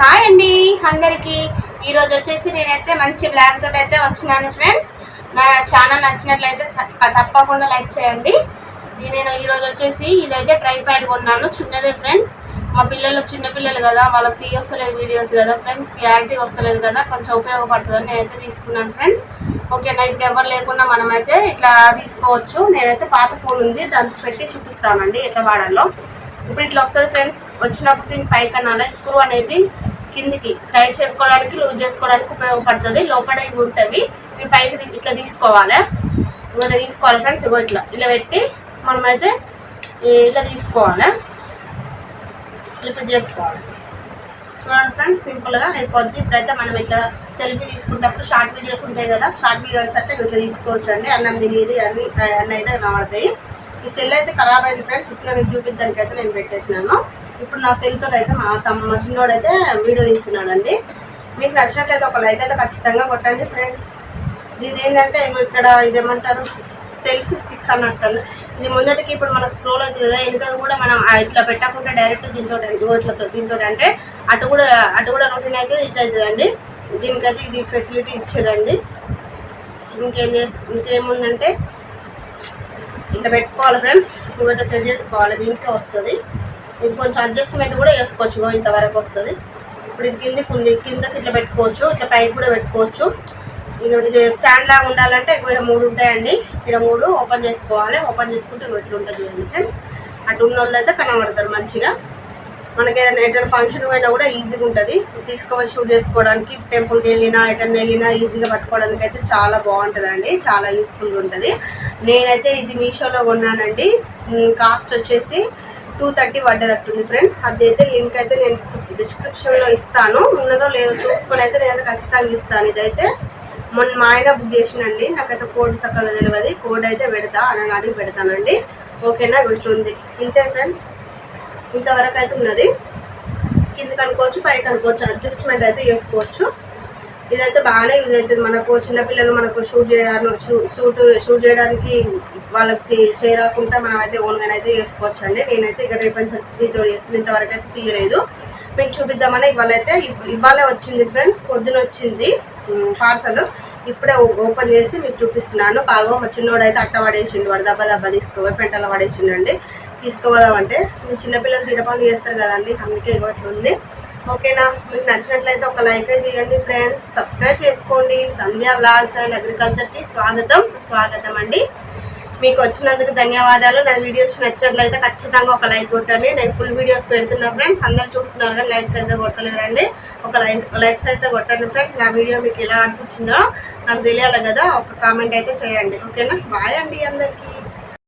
Hi అండి అందరికి. ఈరోజు వచ్చేసి నేనైతే మంచి బ్లాగ్ తోటి అయితే వచ్చినాను ఫ్రెండ్స్ నా ఛానల్ నచ్చినట్లయితే తప్పకుండా లైక్ చేయండి. నేను ఈరోజు వచ్చేసి ఇదైతే ట్రై ప్యాడ్ కొన్నాను చిన్నదే ఫ్రెండ్స్ మా పిల్లలు చిన్నపిల్లలు కదా వాళ్ళకి తీయొస్తలేదు వీడియోస్ కదా ఫ్రెండ్స్ క్లారిటీ వస్తలేదు కదా కొంచెం ఉపయోగపడుతుందని నేనైతే తీసుకున్నాను ఫ్రెండ్స్ ఓకేనా ఇప్పుడు ఎవరు లేకుండా మనమైతే ఇట్లా తీసుకోవచ్చు. నేనైతే పాత ఫోన్ ఉంది దానికి పెట్టి చూపిస్తానండి ఎట్లా వాడాలో. ఇప్పుడు ఇట్లా వస్తుంది ఫ్రెండ్స్ వచ్చినప్పుడు దీని పైకన్నా స్క్రూ అనేది కిందికి టైట్ చేసుకోవడానికి లూజ్ చేసుకోవడానికి ఉపయోగపడుతుంది. లోపల ఇవి ఉంటాయి. ఇవి పైకి ఇట్లా తీసుకోవాలి. ఇట్లా తీసుకోవాలి ఫ్రెండ్స్. ఇగో ఇట్లా ఇలా పెట్టి మనమైతే ఇట్లా తీసుకోవాలి. ఇట్లా చేసుకోవాలి. చూడండి ఫ్రెండ్స్ సింపుల్గా అయిపోద్ది. ఇప్పుడైతే మనం ఇట్లా సెల్ఫీ తీసుకున్నప్పుడు షార్ట్ వీడియోస్ ఉంటాయి కదా షార్ట్ వీడియోస్ అయితే ఇట్లా తీసుకోవచ్చు అండి అన్నం తినేది అన్ని అన్నీ అయితే కనబడతాయి. ఈ సెల్ అయితే ఖరాబ్ అయింది ఫ్రెండ్స్ ఇట్లా మీకు చూపించడానికి అయితే నేను పెట్టేసినాను. ఇప్పుడు నా సెల్ తోటి అయితే మా తమ్మ మా చిన్నోడు అయితే వీడియో తీస్తున్నాడండి. మీకు నచ్చినట్లయితే ఒక లైక్ అయితే ఖచ్చితంగా కొట్టండి ఫ్రెండ్స్ ఇది ఏంటంటే ఇక్కడ ఇదేమంటారు? సెల్ఫీ స్టిక్స్ అన్నట్టు. ఇది ముందటికి ఇప్పుడు మన స్క్రోల్ అవుతుంది కదా వెనుక కూడా మనం ఇట్లా పెట్టకుండా డైరెక్ట్ దీంతో ఇదిగో ఇట్లా దీంతో అంటే అటు కూడా అటు కూడా రొటీన్ అయితే ఇట్లా అవుతుందండి. దీనికైతే ఇది ఫెసిలిటీ ఇచ్చారండి ఇంకేం ఇంకేముందంటే ఇట్లా పెట్టుకోవాలి ఫ్రెండ్స్. ఇంకొకటి సెట్ చేసుకోవాలి. దీనికే వస్తుంది. ఇది కొంచెం అడ్జస్ట్మెంట్ కూడా చేసుకోవచ్చు. ఇంతవరకు వస్తుంది. ఇప్పుడు ఇది కిందకి ఉంది కిందకి ఇట్లా పెట్టుకోవచ్చు. ఇట్లా పైకి కూడా పెట్టుకోవచ్చు. ఇక ఇది స్టాండ్ లాగా ఉండాలంటే ఇక్కడ మూడు ఉంటాయండి. ఇక్కడ మూడు ఓపెన్ చేసుకోవాలి. ఓపెన్ చేసుకుంటే ఇగో ఇట్లా ఉంటుంది చూడండి ఫ్రెండ్స్. అటు ఉన్న వాళ్ళు అయితే కనబడతారు మంచిగా. మనకి ఏదైనా ఎటైనా ఫంక్షన్ పోయినా కూడా ఈజీగా ఉంటుంది. తీసుకోవచ్చు షూట్ చేసుకోవడానికి టెంపుల్కి వెళ్ళినా ఎటైనా వెళ్ళినా ఈజీగా పట్టుకోవడానికి అయితే చాలా బాగుంటుందండి. చాలా యూస్ఫుల్గా ఉంటుంది. నేనైతే ఇది మీషోలో కొన్నానండి. కాస్ట్ వచ్చేసి టూ థర్టీ పడ్డదట్టుంది ఫ్రెండ్స్ అది అయితే లింక్ అయితే నేను డిస్క్రిప్షన్లో ఇస్తాను. ఉన్నదో లేదో చూసుకొని అయితే నేనైతే ఖచ్చితంగా ఇస్తాను ఇదైతే. మొన్న మా ఆయన బుక్ చేసినండి నాకైతే కోడ్ చక్కగా తెలియదు కోడ్ అయితే పెడతా అని అడిగి పెడతానండి. ఓకేనా ఇట్లా ఇంతే ఫ్రెండ్స్ ఇంతవరకు అయితే ఉన్నది. కిందకి అనుకోవచ్చు పైకి అనుకోవచ్చు అడ్జస్ట్మెంట్ అయితే చేసుకోవచ్చు. ఇదైతే బాగానే యూజ్ అవుతుంది. మనకు చిన్నపిల్లలు మనకు షూట్ చేయడానికి షూ షూట్ షూట్ చేయడానికి వాళ్ళకి చేరకుండా మనం అయితే ఓన్గా అయితే చేసుకోవచ్చు అండి నేనైతే ఇక రేపటి దీంతో చేస్తుంది ఇంతవరకు అయితే తీయలేదు. మీకు చూపిద్దామని ఇవాళ అయితే ఇవాళ వచ్చింది ఫ్రెండ్స్ పొద్దున వచ్చింది పార్సల్ ఇప్పుడే ఓ- ఓపెన్ చేసి మీకు చూపిస్తున్నాను. బాగా మా చిన్నోడైతే అట్ట పడేసిండు వాడు. దెబ్బ దెబ్బ తీసుకుపోయి పెంటలో పడేసిండు అండి చిన్నపిల్లలు తినపని చేస్తారు కదండి అందుకే ఇవ్వట్లుంది ఉంది. ఓకేనా? మీకు నచ్చినట్లయితే ఒక లైక్ అయితే ఇవ్వండి ఫ్రెండ్స్. సబ్స్క్రైబ్ చేసుకోండి. సంధ్యా బ్లాగ్స్ అండ్ అగ్రికల్చర్కి స్వాగతం. సుస్వాగతం అండి. మీకు వచ్చినందుకు ధన్యవాదాలు. నా వీడియోస్ నచ్చినట్లయితే ఖచ్చితంగా ఒక లైక్ కొట్టండి. నేను ఫుల్ వీడియోస్ పెడుతున్నా ఫ్రెండ్స్. అందరు చూస్తున్నారు కానీ లైక్స్ అయితే కొట్టలేరండి. ఒక లైక్ లైక్స్ అయితే కొట్టండి ఫ్రెండ్స్. నా వీడియో మీకు ఎలా అనిపించిందో నాకు తెలియాలి కదా. ఒక కామెంట్ అయితే చేయండి. ఓకేనా? బాయ్ అండి అందరికీ.